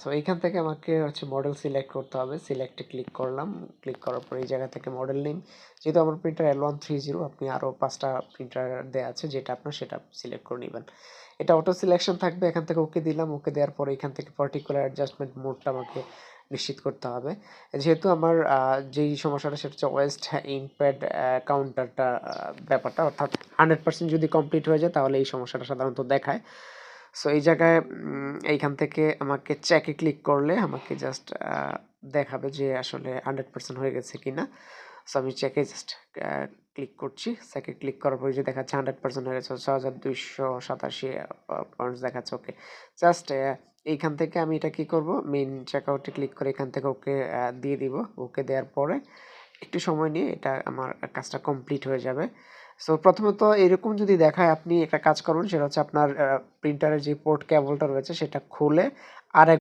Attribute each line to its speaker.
Speaker 1: So এইখান থেকে আমাকে হচ্ছে মডেল সিলেক্ট করতে হবে। সিলেক্টে ক্লিক করলাম। ক্লিক করার পর এই জায়গা থেকে মডেল নেম যেহেতু আমার printer L one three zero আপনি আরও পাঁচটা প্রিন্টার দেওয়া আছে, যেটা আপনার সেটা সিলেক্ট করে নেবেন। এটা অটো সিলেকশন থাকবে, এখান থেকে ওকে দিলাম। ওকে দেওয়ার পরে এখান থেকে পার্টিকুলার অ্যাডজাস্টমেন্ট মোডটা আমাকে নিশ্চিত করতে হবে। যেহেতু আমার যেই সমস্যাটা সেটা হচ্ছে ওয়েস্ট ইনপ্যাড কাউন্টারটা ব্যাপারটা। অর্থাৎ হান্ড্রেড পার্সেন্ট যদি কমপ্লিট হয়ে যায়, তাহলে এই সমস্যাটা সাধারণত দেখায়। সো এই জায়গায় এইখান থেকে আমাকে চেকে ক্লিক করলে আমাকে জাস্ট দেখাবে যে আসলে হান্ড্রেড পার্সেন্ট হয়ে গেছে কি না সো আমি চেকে জাস্ট ক্লিক করছি। চেকে ক্লিক করার পরে যে দেখাচ্ছে হান্ড্রেড পার্সেন্ট হয়ে গেছে ছ হাজার দুইশো সাতাশি পয়েন্টস দেখাচ্ছে ওকে জাস্ট এইখান থেকে আমি এটা কি করব? মেইন চেকআউটে ক্লিক করে এখান থেকে ওকে দিয়ে দিব। ওকে দেওয়ার পরে একটু সময় নিয়ে এটা আমার কাজটা কমপ্লিট হয়ে যাবে। সো প্রথমত এরকম যদি দেখায় আপনি একটা কাজ করুন, সেটা হচ্ছে আপনার প্রিন্টারের যে পোর্ট কেবলটা রয়েছে, সেটা খুলে আর